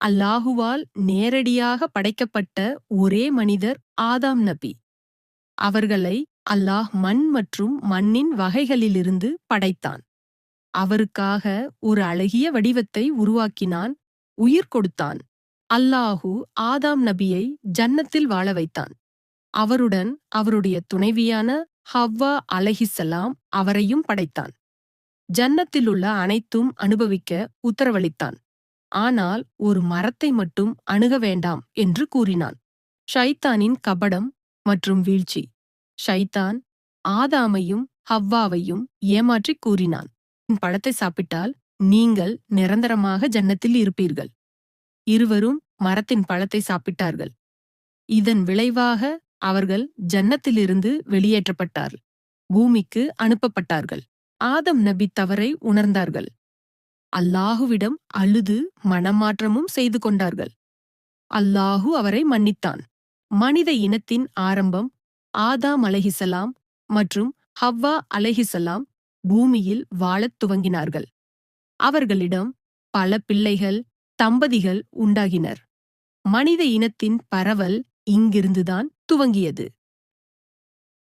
அல்லாஹுவால் நேரடியாக படைக்கப்பட்ட ஒரே மனிதர் ஆதாம் நபி. அவர்களை அல்லாஹ் மண் மற்றும் மண்ணின் வகைகளிலிருந்து படைத்தான். அவருக்காக ஒரு அழகிய வடிவத்தை உருவாக்கினான் உயிர் கொடுத்தான். அல்லாஹு ஆதாம் நபியை ஜன்னத்தில் வாழ வைத்தான். அவருடன் அவருடைய துணைவியான ஹவ்வா அலஹிசலாம் அவரையும் படைத்தான். ஜன்னத்திலுள்ள அனைத்தும் அனுபவிக்க உத்தரவளித்தான். ஆனால் ஒரு மரத்தை மட்டும் அணுக வேண்டாம் என்று கூறினான். ஷைத்தானின் கபடம் மற்றும் வீழ்ச்சி. ஷைத்தான் ஆதாமையும் ஹவ்வாவையும் ஏமாற்றிக் கூறினான். "இந்த பழத்தை சாப்பிட்டால் நீங்கள் நிரந்தரமாக ஜன்னத்தில் இருப்பீர்கள். இருவரும் மரத்தின் பழத்தை சாப்பிட்டார்கள். இதன் விளைவாக அவர்கள் ஜன்னத்திலிருந்து வெளியேற்றப்பட்டார் பூமிக்கு அனுப்பப்பட்டார்கள். ஆதம் நபி தவறை உணர்ந்தார்கள். அல்லாஹுவிடம் அழுது மனமாற்றமும் செய்து கொண்டார்கள். அல்லாஹு அவரை மன்னித்தான். மனித இனத்தின் ஆரம்பம் ஆதாம் அலஹிசலாம் மற்றும் ஹவ்வா அலஹிசலாம் பூமியில் வாழத் துவங்கினார்கள். அவர்களிடம் பல பிள்ளைகள் தம்பதிகள் உண்டாகினர். மனித இனத்தின் பரவல் இங்கிருந்துதான் துவங்கியது.